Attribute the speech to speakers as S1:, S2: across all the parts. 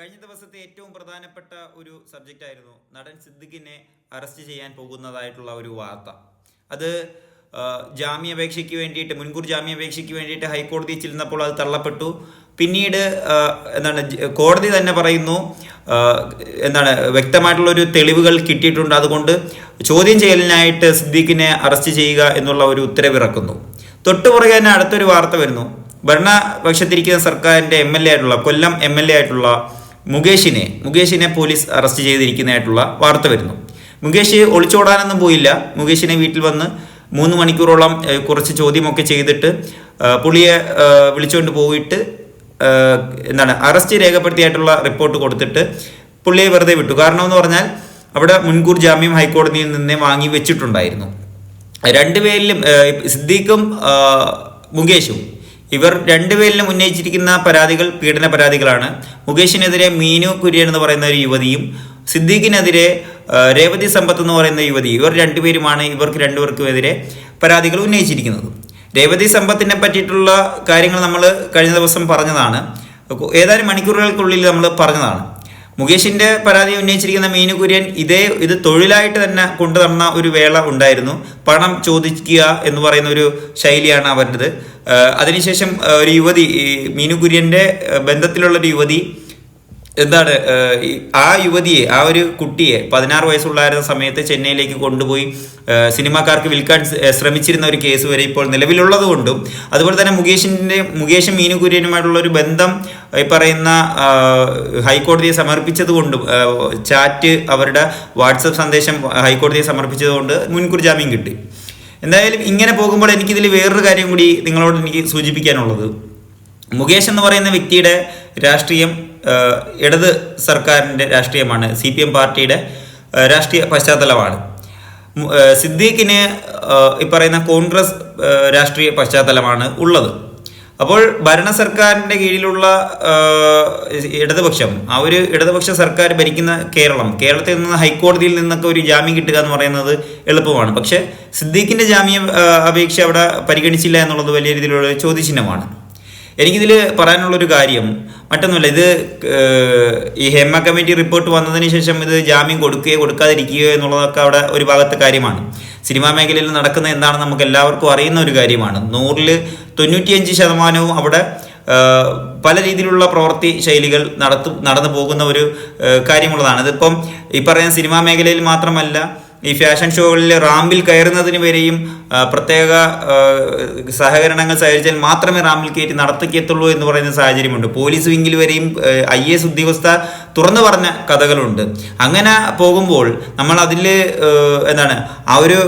S1: കഴിഞ്ഞ ദിവസത്തെ ഏറ്റവും പ്രധാനപ്പെട്ട ഒരു സബ്ജക്റ്റ് ആയിരുന്നു നടൻ സിദ്ദിഖിനെ അറസ്റ്റ് ചെയ്യാൻ പോകുന്നതായിട്ടുള്ള ഒരു വാർത്ത. അത് ജാമ്യാപേക്ഷയ്ക്ക് വേണ്ടിയിട്ട് മുൻകൂർ ജാമ്യാപേക്ഷയ്ക്ക് വേണ്ടിയിട്ട് ഹൈക്കോടതിയിൽ ചെല്ലുന്നപ്പോൾ അത് തള്ളപ്പെട്ടു. പിന്നീട് എന്താണ് കോടതി തന്നെ പറയുന്നു എന്താണ് വ്യക്തമായിട്ടുള്ള ഒരു തെളിവുകൾ കിട്ടിയിട്ടുണ്ട്. അതുകൊണ്ട് ചോദ്യം ചെയ്യലിനായിട്ട് സിദ്ദീഖിനെ അറസ്റ്റ് ചെയ്യുക എന്നുള്ള ഒരു ഉത്തരവിറക്കുന്നു. തൊട്ടുപുറകെ തന്നെ അടുത്തൊരു വാർത്ത വരുന്നു. ഭരണപക്ഷത്തിരിക്കുന്ന സർക്കാരിന്റെ എം എൽ എ ആയിട്ടുള്ള കൊല്ലം എം എൽ എ ആയിട്ടുള്ള മുകേഷിനെ മുകേഷിനെ പോലീസ് അറസ്റ്റ് ചെയ്തിരിക്കുന്നതായിട്ടുള്ള വാർത്ത വരുന്നു. മുകേഷ് ഒളിച്ചോടാനൊന്നും പോയില്ല. മുകേഷിനെ വീട്ടിൽ വന്ന് മൂന്ന് മണിക്കൂറോളം കുറച്ച് ചോദ്യമൊക്കെ ചെയ്തിട്ട് പുള്ളിയെ വിളിച്ചുകൊണ്ട് പോയിട്ട് എന്താണ് അറസ്റ്റ് രേഖപ്പെടുത്തിയായിട്ടുള്ള റിപ്പോർട്ട് കൊടുത്തിട്ട് പുള്ളിയെ വെറുതെ വിട്ടു. കാരണം എന്ന് പറഞ്ഞാൽ അവിടെ മുൻകൂർ ജാമ്യം ഹൈക്കോടതിയിൽ നിന്നേ വാങ്ങി വെച്ചിട്ടുണ്ടായിരുന്നു. രണ്ടുപേരിലും സിദ്ദീഖും മുകേഷും ഇവർ രണ്ടുപേരിലും ഉന്നയിച്ചിരിക്കുന്ന പരാതികൾ പീഡന പരാതികളാണ്. മുകേഷിനെതിരെ മീനു കുര്യൻ എന്ന് പറയുന്ന ഒരു യുവതിയും സിദ്ദീഖിനെതിരെ രേവതി സമ്പത്ത് എന്ന് പറയുന്ന യുവതി ഇവർ രണ്ടുപേരുമാണ് ഇവർക്ക് രണ്ടുപേർക്കുമെതിരെ പരാതികൾ ഉന്നയിച്ചിരിക്കുന്നത്. രേവതി സമ്പത്തിനെ പറ്റിയിട്ടുള്ള കാര്യങ്ങൾ നമ്മൾ കഴിഞ്ഞ ദിവസം പറഞ്ഞതാണ്. ഏതാനും മണിക്കൂറുകൾക്കുള്ളിൽ നമ്മൾ പറഞ്ഞതാണ്. മുകേഷിന്റെ പരാതി ഉന്നയിച്ചിരിക്കുന്ന മീനു കുര്യൻ ഇതേ ഇത് തൊഴിലായിട്ട് തന്നെ കൊണ്ടു നടന്ന ഒരു വേള ഉണ്ടായിരുന്നു. പണം ചോദിക്കുക എന്ന് പറയുന്ന ഒരു ശൈലിയാണ് അവരുടേത് അതിനുശേഷം ഒരു യുവതി ഈ മീനു കുര്യന്റെ ബന്ധത്തിലുള്ള ഒരു യുവതി എന്താണ് ആ യുവതിയെ ആ ഒരു കുട്ടിയെ പതിനാറ് വയസ്സുള്ളായിരുന്ന സമയത്ത് ചെന്നൈയിലേക്ക് കൊണ്ടുപോയി സിനിമാക്കാർക്ക് വിൽക്കാൻ ശ്രമിച്ചിരുന്ന ഒരു കേസ് വരെ ഇപ്പോൾ നിലവിലുള്ളത് കൊണ്ടും അതുപോലെ തന്നെ മുകേഷിന്റെ മുകേഷും മീനു കുര്യനുമായിട്ടുള്ള ഒരു ബന്ധം ഈ പറയുന്ന ഹൈക്കോടതിയെ സമർപ്പിച്ചത് കൊണ്ടും ചാറ്റ് അവരുടെ വാട്സപ്പ് സന്ദേശം ഹൈക്കോടതിയെ സമർപ്പിച്ചതുകൊണ്ട് മുൻകൂർ ജാമ്യം കിട്ടി. എന്തായാലും ഇങ്ങനെ പോകുമ്പോൾ എനിക്കിതിൽ വേറൊരു കാര്യം കൂടി നിങ്ങളോട് എനിക്ക് സൂചിപ്പിക്കാനുള്ളത്. മുകേഷ് എന്ന് പറയുന്ന വ്യക്തിയുടെ രാഷ്ട്രീയം ഇടത് സർക്കാരിന്റെ രാഷ്ട്രീയമാണ് സി പി എം പാർട്ടിയുടെ രാഷ്ട്രീയ പശ്ചാത്തലമാണ്. സിദ്ദീഖിന് ഈ പറയുന്ന കോൺഗ്രസ് രാഷ്ട്രീയ പശ്ചാത്തലമാണ് ഉള്ളത്. അപ്പോൾ ഭരണ സർക്കാരിന്റെ കീഴിലുള്ള ഇടതുപക്ഷം ആ ഒരു ഇടതുപക്ഷ സർക്കാർ ഭരിക്കുന്ന കേരളം കേരളത്തിൽ നിന്ന് ഹൈക്കോടതിയിൽ നിന്നൊക്കെ ഒരു ജാമ്യം കിട്ടുക എന്ന് പറയുന്നത് എളുപ്പമാണ്. പക്ഷേ സിദ്ദീഖിന്റെ ജാമ്യം അപേക്ഷ അവിടെ പരിഗണിച്ചില്ല എന്നുള്ളത് വലിയ രീതിയിലുള്ള ചോദ്യചിഹ്നമാണ്. എനിക്കിതിൽ പറയാനുള്ളൊരു കാര്യം മറ്റൊന്നുമില്ല ഇത് ഈ ഹേമ കമ്മിറ്റി റിപ്പോർട്ട് വന്നതിന് ശേഷം ഇത് ജാമ്യം കൊടുക്കുകയോ കൊടുക്കാതിരിക്കുകയോ എന്നുള്ളതൊക്കെ അവിടെ ഒരു ഭാഗത്തെ കാര്യമാണ്. സിനിമാ മേഖലയിൽ നടക്കുന്ന എന്താണെന്ന് നമുക്ക് എല്ലാവർക്കും അറിയുന്ന ഒരു കാര്യമാണ്. നൂറിൽ തൊണ്ണൂറ്റിയഞ്ച് ശതമാനവും അവിടെ പല രീതിയിലുള്ള പ്രവൃത്തി ശൈലികൾ നടത്തു നടന്നു പോകുന്ന ഒരു കാര്യമുള്ളതാണ്. ഇതിപ്പം ഈ പറയുന്ന സിനിമാ മേഖലയിൽ മാത്രമല്ല ഈ ഫാഷൻ ഷോകളിൽ റാമ്പിൽ കയറുന്നതിന് വരെയും പ്രത്യേക സഹകരണങ്ങൾ സഹകരിച്ചാൽ മാത്രമേ റാമ്പിൽ കയറ്റി നടത്തിക്കത്തുള്ളൂ എന്ന് പറയുന്ന സാഹചര്യമുണ്ട്. പോലീസ് വിങ്ങിൽ വരെയും ഐ എസ് ഉദ്യോഗസ്ഥ തുറന്നു പറഞ്ഞ കഥകളുണ്ട്. അങ്ങനെ പോകുമ്പോൾ നമ്മൾ അതിൽ എന്താണ് ആ ഒരു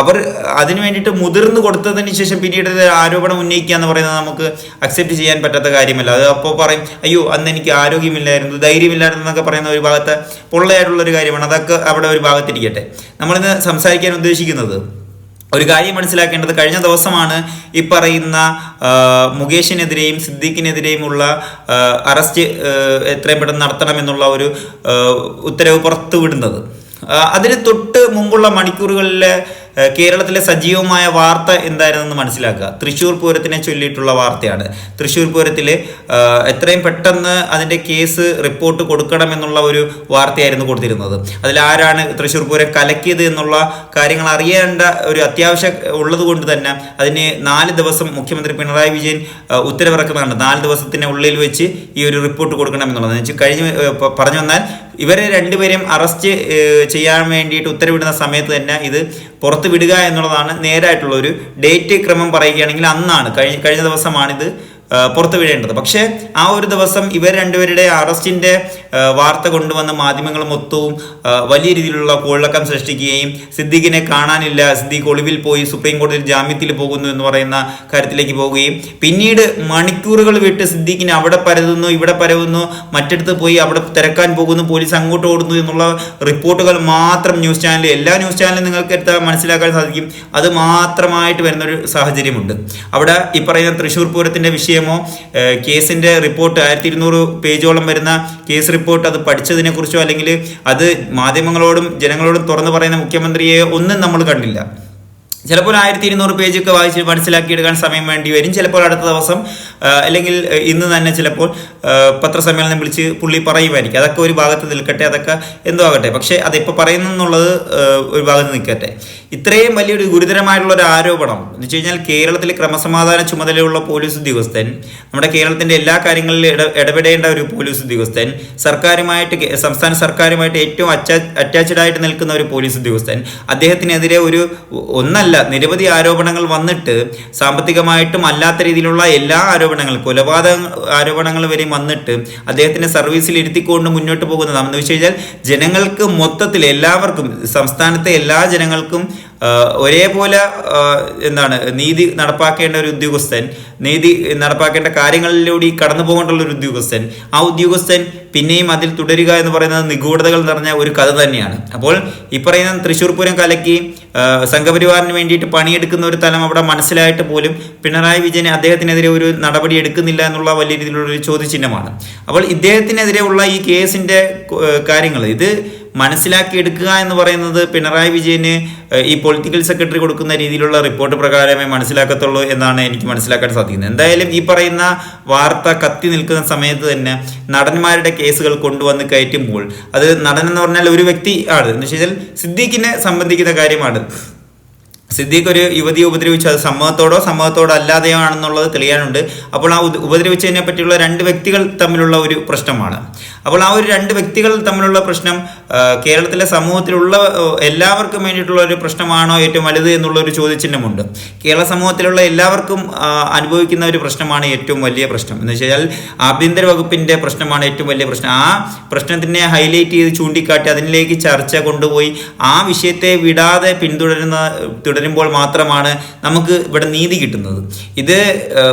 S1: അവർ അതിനു വേണ്ടിയിട്ട് മുതിർന്നു കൊടുത്തതിന് ശേഷം പിന്നീട് ആരോപണം ഉന്നയിക്കുക എന്ന് പറയുന്നത് നമുക്ക് അക്സെപ്റ്റ് ചെയ്യാൻ പറ്റാത്ത കാര്യമല്ല. അത് അപ്പോൾ പറയും അയ്യോ അന്ന് എനിക്ക് ആരോഗ്യമില്ലായിരുന്നു ധൈര്യമില്ലായിരുന്നു എന്നൊക്കെ പറയുന്ന ഒരു ഭാഗത്ത് പൊള്ളയായിട്ടുള്ള ഒരു കാര്യമാണ്. അതൊക്കെ അവിടെ ഒരു ഭാഗത്തിരിക്കട്ടെ. നമ്മളിന്ന് സംസാരിക്കാൻ ഉദ്ദേശിക്കുന്നത് ഒരു കാര്യം മനസ്സിലാക്കേണ്ടത് കഴിഞ്ഞ ദിവസമാണ് ഈ പറയുന്ന മുകേഷിനെതിരെയും സിദ്ദീഖിനെതിരെയും ഉള്ള അറസ്റ്റ് എത്രയും പെട്ടെന്ന് നടത്തണമെന്നുള്ള ഒരു ഉത്തരവ് പുറത്തുവിടുന്നത്. അതിന് തൊട്ട് മുമ്പുള്ള മണിക്കൂറുകളിലെ കേരളത്തിലെ സജീവമായ വാർത്ത എന്തായിരുന്നെന്ന് മനസ്സിലാക്കുക. തൃശ്ശൂർ പൂരത്തിനെ ചൊല്ലിയിട്ടുള്ള വാർത്തയാണ്. തൃശ്ശൂർ പൂരത്തിൽ എത്രയും പെട്ടെന്ന് അതിന്റെ കേസ് റിപ്പോർട്ട് കൊടുക്കണമെന്നുള്ള ഒരു വാർത്തയായിരുന്നു കൊടുത്തിരുന്നത്. അതിൽ ആരാണ് തൃശ്ശൂർ പൂരം കലക്കിയത് എന്നുള്ള കാര്യങ്ങൾ അറിയേണ്ട ഒരു അത്യാവശ്യം ഉള്ളത് കൊണ്ട് തന്നെ അതിന് നാല് ദിവസം മുഖ്യമന്ത്രി പിണറായി വിജയൻ ഉത്തരവിറക്കുന്നതാണ്. നാല് ദിവസത്തിന് ഉള്ളിൽ വെച്ച് ഈ ഒരു റിപ്പോർട്ട് കൊടുക്കണമെന്നുള്ളത് എന്ന് കഴിഞ്ഞ് പറഞ്ഞു വന്നാൽ ഇവരെ രണ്ടുപേരെയും അറസ്റ്റ് ചെയ്യാൻ വേണ്ടിയിട്ട് ഉത്തരവിടുന്ന സമയത്ത് തന്നെ ഇത് പുറത്ത് വിടുക എന്നുള്ളതാണ് നേരായിട്ടുള്ള ഒരു ഡേറ്റ് ക്രമം പറയുകയാണെങ്കിൽ അന്നാണ്. കഴിഞ്ഞ കഴിഞ്ഞ ദിവസമാണിത്. പുറത്ത് വിടേണ്ടത് പക്ഷേ ആ ഒരു ദിവസം ഇവർ രണ്ടുപേരുടെ അറസ്റ്റിന്റെ വാർത്ത കൊണ്ടുവന്ന മാധ്യമങ്ങൾ മൊത്തവും വലിയ രീതിയിലുള്ള കോഴക്കം സൃഷ്ടിക്കുകയും സിദ്ദീഖിനെ കാണാനില്ല സിദ്ദീഖ് ഒളിവിൽ പോയി സുപ്രീം കോടതിയിൽ ജാമ്യത്തിൽ പോകുന്നു എന്ന് പറയുന്ന കാര്യത്തിലേക്ക് പോവുകയും പിന്നീട് മണിക്കൂറുകൾ വിട്ട് സിദ്ദീഖിനെ അവിടെ പരതുന്നു ഇവിടെ പരവുന്നു മറ്റിടത്ത് പോയി അവിടെ തിരക്കാൻ പോകുന്നു പോലീസ് അങ്ങോട്ട് ഓടുന്നു എന്നുള്ള റിപ്പോർട്ടുകൾ മാത്രം ന്യൂസ് ചാനൽ എല്ലാ ന്യൂസ് ചാനലും നിങ്ങൾക്ക് എടുത്താൽ മനസ്സിലാക്കാൻ സാധിക്കും. അത് മാത്രമായിട്ട് വരുന്നൊരു സാഹചര്യമുണ്ട്. അവിടെ ഈ പറയുന്ന തൃശ്ശൂർ പൂരത്തിന്റെ വിഷയമോ കേസിന്റെ റിപ്പോർട്ട് ആയിരത്തി ഇരുന്നൂറ് പേജോളം വരുന്ന കേസ് റിപ്പോർട്ട് അത് പഠിച്ചതിനെ കുറിച്ചോ അല്ലെങ്കിൽ അത് മാധ്യമങ്ങളോടും ജനങ്ങളോടും തുറന്നു പറയുന്ന മുഖ്യമന്ത്രിയെ ഒന്നും നമ്മൾ കണ്ടില്ല. ചിലപ്പോൾ ആയിരത്തി ഇരുന്നൂറ് പേജൊക്കെ വായിച്ച് മനസ്സിലാക്കിയെടുക്കാൻ സമയം വേണ്ടി വരും. ചിലപ്പോൾ അടുത്ത ദിവസം അല്ലെങ്കിൽ ഇന്ന് തന്നെ ചിലപ്പോൾ പത്രസമ്മേളനം വിളിച്ച് പുള്ളി പറയുമായിരിക്കും. അതൊക്കെ ഒരു ഭാഗത്ത് നിൽക്കട്ടെ അതൊക്കെ എന്തോ ആകട്ടെ. പക്ഷേ അതിപ്പോൾ പറയുന്നു എന്നുള്ളത് ഒരു ഭാഗത്ത് നിൽക്കട്ടെ. ഇത്രയും വലിയൊരു ഗുരുതരമായിട്ടുള്ള ഒരു ആരോപണം എന്ന് വെച്ച് കഴിഞ്ഞാൽ കേരളത്തിലെ ക്രമസമാധാന ചുമതലയുള്ള പോലീസ് ഉദ്യോഗസ്ഥൻ നമ്മുടെ കേരളത്തിന്റെ എല്ലാ കാര്യങ്ങളിലും ഇട ഇടപെടേണ്ട ഒരു പോലീസ് ഉദ്യോഗസ്ഥൻ സർക്കാരുമായിട്ട് സംസ്ഥാന സർക്കാരുമായിട്ട് ഏറ്റവും അറ്റാ അറ്റാച്ച്ഡ് ആയിട്ട് നിൽക്കുന്ന ഒരു പോലീസ് ഉദ്യോഗസ്ഥൻ അദ്ദേഹത്തിനെതിരെ ഒരു ഒന്നല്ല നിരവധി ആരോപണങ്ങൾ വന്നിട്ട് സാമ്പത്തികമായിട്ടും അല്ലാത്ത രീതിയിലുള്ള എല്ലാ ആരോപണങ്ങളും കൊലപാതക ആരോപണങ്ങൾ വരെ വന്നിട്ട് അദ്ദേഹത്തിന്റെ സർവീസിൽ ഇരുത്തിക്കൊണ്ട് മുന്നോട്ട് പോകുന്നതാണെന്ന് വെച്ച് കഴിഞ്ഞാൽ ജനങ്ങൾക്ക് മൊത്തത്തിൽ എല്ലാവർക്കും സംസ്ഥാനത്തെ എല്ലാ ജനങ്ങൾക്കും ഒരേപോലെ എന്താണ് നീതി നടപ്പാക്കേണ്ട ഒരു ഉദ്യോഗസ്ഥൻ നീതി നടപ്പാക്കേണ്ട കാര്യങ്ങളിലൂടെ കടന്നു പോകേണ്ടുള്ള ഒരു ഉദ്യോഗസ്ഥൻ ആ ഉദ്യോഗസ്ഥൻ പിന്നെയും അതിൽ തുടരുക എന്ന് പറയുന്നത് നിഗൂഢതകൾ നിറഞ്ഞ ഒരു കഥ തന്നെയാണ്. അപ്പോൾ ഈ പറയുന്ന തൃശ്ശൂർ പൂരം കലക്കി സംഘപരിവാറിന് വേണ്ടിയിട്ട് പണിയെടുക്കുന്ന ഒരു തലം അവിടെ മനസ്സിലായിട്ട് പോലും പിണറായി വിജയൻ അദ്ദേഹത്തിനെതിരെ ഒരു നടപടി എടുക്കുന്നില്ല എന്നുള്ള വലിയ രീതിയിലുള്ള ഒരു ചോദ്യചിഹ്നമാണ്. അപ്പോൾ ഇദ്ദേഹത്തിനെതിരെയുള്ള ഈ കേസിന്റെ കാര്യങ്ങൾ ഇത് മനസ്സിലാക്കി എടുക്കുക എന്ന് പറയുന്നത് പിണറായി വിജയന് ഈ പൊളിറ്റിക്കൽ സെക്രട്ടറി കൊടുക്കുന്ന രീതിയിലുള്ള റിപ്പോർട്ട് പ്രകാരമേ മനസ്സിലാക്കത്തുള്ളൂ എന്നാണ് എനിക്ക് മനസ്സിലാക്കാൻ സാധിക്കുന്നത്. എന്തായാലും ഈ പറയുന്ന വാർത്ത കത്തി നിൽക്കുന്ന സമയത്ത് തന്നെ നടന്മാരുടെ കേസുകൾ കൊണ്ടുവന്ന് കയറ്റുമ്പോൾ അത് നടൻ എന്ന് പറഞ്ഞാൽ ഒരു വ്യക്തി ആണ്. എന്ന് വെച്ച് കഴിഞ്ഞാൽ സിദ്ദീഖിനെ സംബന്ധിക്കുന്ന കാര്യമാണ്. സിദ്ദീഖ് ഒരു യുവതിയെ ഉപദ്രവിച്ചു. അത് സമ്മതത്തോടോ സമ്മതത്തോടോ അല്ലാതെയോ ആണെന്നുള്ളത് തെളിയാനുണ്ട്. അപ്പോൾ ആ ഉപദ്രവിച്ചതിനെ പറ്റിയുള്ള രണ്ട് വ്യക്തികൾ തമ്മിലുള്ള ഒരു പ്രശ്നമാണ്. അപ്പോൾ ആ ഒരു രണ്ട് വ്യക്തികൾ തമ്മിലുള്ള പ്രശ്നം കേരളത്തിലെ സമൂഹത്തിലുള്ള എല്ലാവർക്കും വേണ്ടിയിട്ടുള്ള ഒരു പ്രശ്നമാണോ ഏറ്റവും വലുത് എന്നുള്ള ഒരു ചോദ്യചിഹ്നമുണ്ട്. കേരള സമൂഹത്തിലുള്ള എല്ലാവർക്കും അനുഭവിക്കുന്ന ഒരു പ്രശ്നമാണ് ഏറ്റവും വലിയ പ്രശ്നം. എന്ന് വെച്ചാൽ ആഭ്യന്തര വകുപ്പിന്റെ പ്രശ്നമാണ് ഏറ്റവും വലിയ പ്രശ്നം. ആ പ്രശ്നത്തിനെ ഹൈലൈറ്റ് ചെയ്ത് ചൂണ്ടിക്കാട്ടി അതിലേക്ക് ചർച്ച കൊണ്ടുപോയി ആ വിഷയത്തെ വിടാതെ പിന്തുടരുന്ന തുടരുമ്പോൾ മാത്രമാണ് നമുക്ക് ഇവിടെ നീതി കിട്ടുന്നത്. ഇത്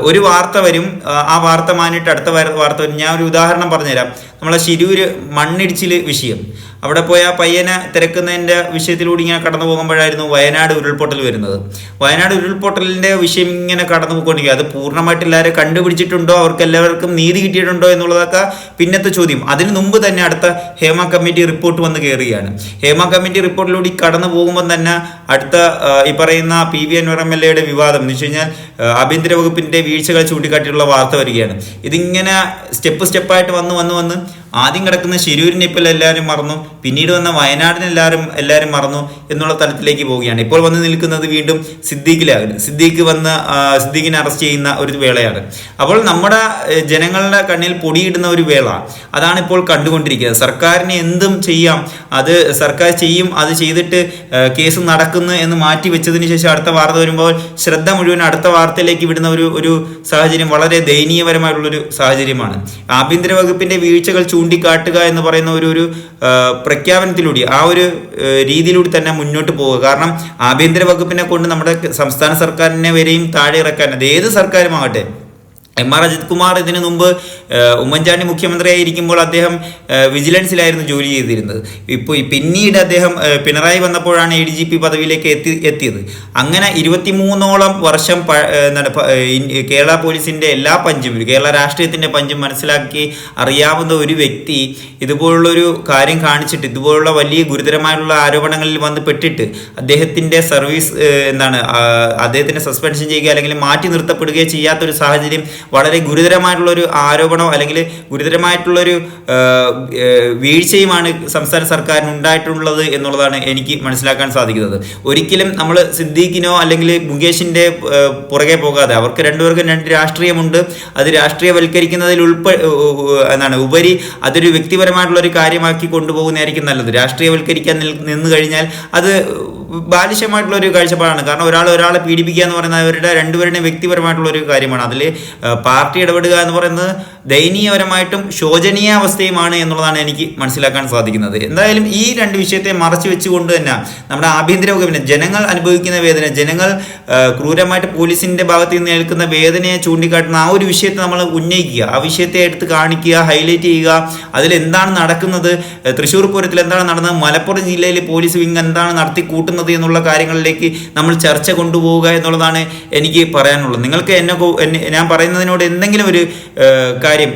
S1: ഒരു വാർത്ത വരും ആ, വാർത്ത മാനിട്ട് അടുത്ത വാർത്ത വരും. ഞാൻ ഒരു ഉദാഹരണം പറഞ്ഞുതരാം. നമ്മളെ ശിരൂര് മണ്ണിടിച്ചിൽ വിഷയം. അവിടെ പോയ ആ പയ്യനെ തിരക്കുന്നതിന്റെ വിഷയത്തിലൂടെ ഇങ്ങനെ കടന്നു പോകുമ്പോഴായിരുന്നു വയനാട് ഉരുൾപൊട്ടൽ വരുന്നത്. വയനാട് ഉരുൾപൊട്ടലിന്റെ വിഷയം ഇങ്ങനെ കടന്നു പോയിക്കൊണ്ടിരിക്കുക അത് പൂർണമായിട്ട് എല്ലാവരും കണ്ടുപിടിച്ചിട്ടുണ്ടോ? അവർക്ക് എല്ലാവർക്കും നീതി കിട്ടിയിട്ടുണ്ടോ എന്നുള്ളതൊക്കെ പിന്നത്തെ ചോദ്യം. അതിന് മുമ്പ് തന്നെ അടുത്ത ഹേമ കമ്മിറ്റി റിപ്പോർട്ട് വന്ന് കയറുകയാണ്. ഹേമ കമ്മിറ്റി റിപ്പോർട്ടിലൂടെ കടന്നു പോകുമ്പോൾ തന്നെ അടുത്ത ഈ പറയുന്ന P V Anvar M L എയുടെ വിവാദം. എന്ന് വെച്ച് കഴിഞ്ഞാൽ ആഭ്യന്തര വകുപ്പിന്റെ വീഴ്ചകൾ ചൂണ്ടിക്കാട്ടിയുള്ള വാർത്ത വരികയാണ്. ഇതിങ്ങനെ സ്റ്റെപ്പ് സ്റ്റെപ്പായിട്ട് വന്ന് വന്ന് വന്ന് ആദ്യം കിടക്കുന്ന ശിരൂരിനെ ഇപ്പോൾ എല്ലാവരും മറന്നു. പിന്നീട് വന്ന വയനാടിനെ എല്ലാവരും എല്ലാവരും മറന്നു എന്നുള്ള തലത്തിലേക്ക് പോവുകയാണ്. ഇപ്പോൾ വന്ന് നിൽക്കുന്നത് വീണ്ടും സിദ്ദീഖിലാണ് സിദ്ദീഖ് വന്ന് സിദ്ദീഖിനെ അറസ്റ്റ് ചെയ്യുന്ന ഒരു വേളയാണ്. അപ്പോൾ നമ്മുടെ ജനങ്ങളുടെ കണ്ണിൽ പൊടിയിടുന്ന ഒരു വേള. അതാണ് ഇപ്പോൾ കണ്ടുകൊണ്ടിരിക്കുന്നത്. സർക്കാരിന് എന്തും ചെയ്യാം. അത് സർക്കാർ ചെയ്യും. അത് ചെയ്തിട്ട് കേസ് നടക്കുന്നു എന്ന് മാറ്റി വെച്ചതിന് ശേഷം അടുത്ത വാർത്ത വരുമ്പോൾ ശ്രദ്ധ മുഴുവൻ അടുത്ത വാർത്തയിലേക്ക് വിടുന്ന ഒരു ഒരു സാഹചര്യം വളരെ ദയനീയപരമായിട്ടുള്ളൊരു സാഹചര്യമാണ്. ആഭ്യന്തര വകുപ്പിന്റെ വീഴ്ചകൾ ചൂണ്ടിക്കാട്ടുക എന്ന് പറയുന്ന ഒരു ഒരു പ്രഖ്യാപനത്തിലൂടെ ആ ഒരു രീതിയിലൂടെ തന്നെ മുന്നോട്ട് പോവുക. കാരണം ആഭ്യന്തര വകുപ്പിനെ കൊണ്ട് നമ്മുടെ സംസ്ഥാന സർക്കാരിനെ വരെയും താഴെ ഇറക്കാൻ അത് ഏത് സർക്കാരുമാകട്ടെ എം ആർ അജിത് കുമാർ ഇതിനു മുമ്പ് ഉമ്മൻചാണ്ടി മുഖ്യമന്ത്രിയായിരിക്കുമ്പോൾ അദ്ദേഹം വിജിലൻസിലായിരുന്നു ജോലി ചെയ്തിരുന്നത്. ഇപ്പോൾ പിന്നീട് അദ്ദേഹം പിണറായി വന്നപ്പോഴാണ് എ ഡി ജി പി പദവിയിലേക്ക് എത്തി എത്തിയത്. അങ്ങനെ ഇരുപത്തിമൂന്നോളം വർഷം കേരള പോലീസിന്റെ എല്ലാ പഞ്ചും കേരള രാഷ്ട്രീയത്തിന്റെ പഞ്ചും മനസ്സിലാക്കി അറിയാവുന്ന ഒരു വ്യക്തി ഇതുപോലുള്ളൊരു കാര്യം കാണിച്ചിട്ട് ഇതുപോലുള്ള വലിയ ഗുരുതരമായുള്ള ആരോപണങ്ങളിൽ വന്ന് പെട്ടിട്ട് അദ്ദേഹത്തിന്റെ സർവീസ് എന്താണ് അദ്ദേഹത്തിന്റെ സസ്പെൻഷൻ ചെയ്യുക അല്ലെങ്കിൽ മാറ്റി നിർത്തപ്പെടുകയോ ചെയ്യാത്തൊരു സാഹചര്യം വളരെ ഗുരുതരമായിട്ടുള്ളൊരു ആരോപണം അല്ലെങ്കിൽ ഗുരുതരമായിട്ടുള്ളൊരു വീഴ്ചയുമാണ് സംസ്ഥാന സർക്കാരിന് ഉണ്ടായിട്ടുള്ളത് എന്നുള്ളതാണ് എനിക്ക് മനസ്സിലാക്കാൻ സാധിക്കുന്നത്. ഒരിക്കലും നമ്മൾ സിദ്ദീഖിനോ അല്ലെങ്കിൽ മുകേഷിന്റെ പുറകെ പോകാതെ അവർക്ക് രണ്ടുപേർക്കും രണ്ട് രാഷ്ട്രീയമുണ്ട് അത് രാഷ്ട്രീയവൽക്കരിക്കുന്നതിൽ ഉൾപ്പെ എന്താണ് ഉപരി അതൊരു വ്യക്തിപരമായിട്ടുള്ള ഒരു കാര്യമാക്കി കൊണ്ടുപോകുന്നതായിരിക്കും നല്ലത്. രാഷ്ട്രീയവൽക്കരിക്കാൻ നിന്ന് കഴിഞ്ഞാൽ അത് ബാലിശമായിട്ടുള്ള ഒരു കാഴ്ചപ്പാടാണ്. കാരണം ഒരാൾ ഒരാളെ പീഡിപ്പിക്കുക എന്ന് പറയുന്നത് അവരുടെ രണ്ടുപേരുടെയും വ്യക്തിപരമായിട്ടുള്ള ഒരു കാര്യമാണ്. അതിൽ പാർട്ടി ഇടപെടുക എന്ന് പറയുന്നത് ദയനീയപരമായിട്ടും ശോചനീയാവസ്ഥയുമാണ് എന്നുള്ളതാണ് എനിക്ക് മനസ്സിലാക്കാൻ സാധിക്കുന്നത്. എന്തായാലും ഈ രണ്ട് വിഷയത്തെ മറച്ചു വെച്ചുകൊണ്ട് തന്നെ നമ്മുടെ ആഭ്യന്തര വകുപ്പിന് ജനങ്ങൾ അനുഭവിക്കുന്ന വേദന ജനങ്ങൾ ക്രൂരമായിട്ട് പോലീസിന്റെ ഭാഗത്ത് നിന്ന് ഏൽക്കുന്ന വേദനയെ ചൂണ്ടിക്കാട്ടുന്ന ആ ഒരു വിഷയത്തെ നമ്മൾ ഉന്നയിക്കുക. ആ വിഷയത്തെ എടുത്ത് കാണിക്കുക ഹൈലൈറ്റ് ചെയ്യുക. അതിൽ എന്താണ് നടക്കുന്നത്? തൃശ്ശൂർ പൂരത്തിൽ എന്താണ് നടന്നത്? മലപ്പുറം ജില്ലയിൽ പോലീസ് വിങ് എന്താണ് നടത്തി കൂട്ടുന്നത്? എന്നുള്ള കാര്യങ്ങളിലേക്ക് നമ്മൾ ചർച്ച കൊണ്ടുപോവുക എന്നുള്ളതാണ് എനിക്ക് പറയാനുള്ളത്. നിങ്ങൾക്ക് എന്നെ ഞാൻ പറയുന്നതിനോട് എന്തെങ്കിലും ഒരു കാര്യം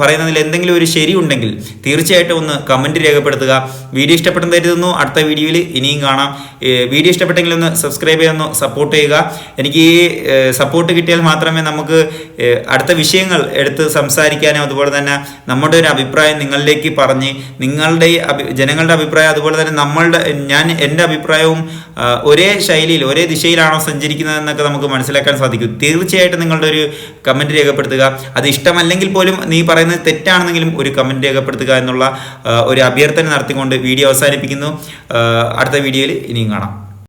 S1: പറയുന്നതിൽ എന്തെങ്കിലും ഒരു ശരി ഉണ്ടെങ്കിൽ തീർച്ചയായിട്ടും ഒന്ന് കമന്റ് രേഖപ്പെടുത്തുക. വീഡിയോ ഇഷ്ടപ്പെട്ടെന്ന് കരുതുന്നു. അടുത്ത വീഡിയോയിൽ ഇനിയും കാണാം. വീഡിയോ ഇഷ്ടപ്പെട്ടെങ്കിൽ ഒന്ന് സബ്സ്ക്രൈബ് ചെയ്യുന്നു സപ്പോർട്ട് ചെയ്യുക. എനിക്ക് സപ്പോർട്ട് കിട്ടിയാൽ മാത്രമേ നമുക്ക് അടുത്ത വിഷയങ്ങൾ എടുത്ത് സംസാരിക്കാനും അതുപോലെ തന്നെ നമ്മുടെ ഒരു അഭിപ്രായം നിങ്ങളിലേക്ക് പറഞ്ഞ് നിങ്ങളുടെ ജനങ്ങളുടെ അഭിപ്രായം അതുപോലെ തന്നെ നമ്മളുടെ ഞാൻ എന്റെ അഭിപ്രായവും ഒരേ ശൈലിയിൽ ഒരേ ദിശയിലാണോ സഞ്ചരിക്കുന്നത് എന്നൊക്കെ നമുക്ക് മനസ്സിലാക്കാൻ സാധിക്കും. തീർച്ചയായിട്ടും നിങ്ങളുടെ ഒരു കമന്റ് രേഖപ്പെടുത്തുക. അത് ഇഷ്ടമല്ലെങ്കിൽ പോലും നീ പറയുന്നത് തെറ്റാണെന്നെങ്കിലും ഒരു കമന്റ് രേഖപ്പെടുത്തുക എന്നുള്ള ഒരു അഭ്യർത്ഥന നടത്തിക്കൊണ്ട് വീഡിയോ അവസാനിപ്പിക്കുന്നു. അടുത്ത വീഡിയോയിൽ ഇനിയും കാണാം.